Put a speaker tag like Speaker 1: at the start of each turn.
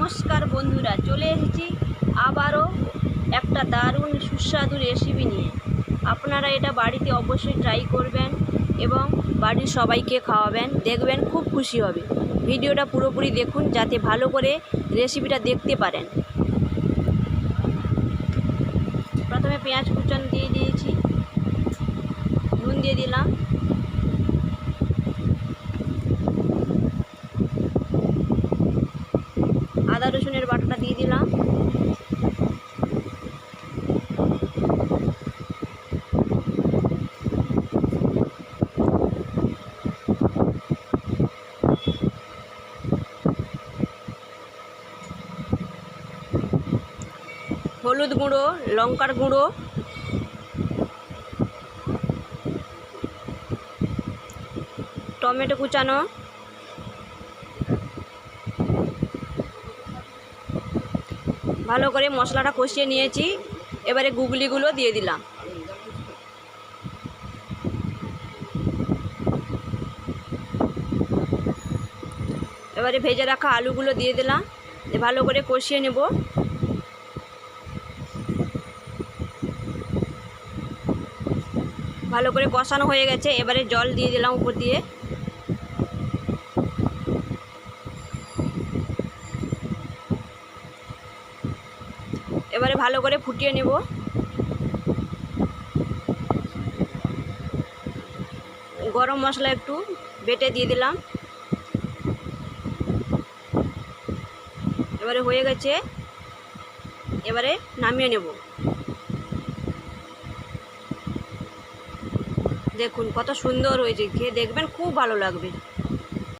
Speaker 1: নমস্কার বন্ধুরা, চলে এসেছি আবারও একটা দারুণ সুস্বাদু রেসিপি নিয়ে। আপনারা এটা বাড়িতে অবশ্যই ট্রাই করবেন এবং বাড়ির সবাইকে খাওয়াবেন, দেখবেন খুব খুশি হবে। ভিডিওটা পুরোপুরি দেখুন, যাতে ভালো করে রেসিপিটা দেখতে পারেন। প্রথমে পেঁয়াজ কুচান দিয়ে দিয়েছি, নুন দিয়ে দিলাম। আদা রসুনের বাটাটা দিয়ে দিলাম। হলুদ গুঁড়ো লঙ্কার গুঁড়ো। টমেটো কুচানো। ভালো করে মশলাটা কষিয়ে নিয়েছি। এবারে গুগলিগুলো দিয়ে দিলাম। এবারে ভেজে রাখা আলুগুলো দিয়ে দিলাম। ভালো করে কষিয়ে নেব। ভালো করে কষানো হয়ে গেছে। এবারে জল দিয়ে দিলাম উপর দিয়ে। এবারে ভালো করে ফুটিয়ে নেব। গরম মশলা একটু বেটে দিয়ে দিলাম। এবারে হয়ে গেছে, এবারে নামিয়ে নেব। দেখুন কত সুন্দর হয়েছে, খেয়ে দেখবেন খুব ভালো লাগবে।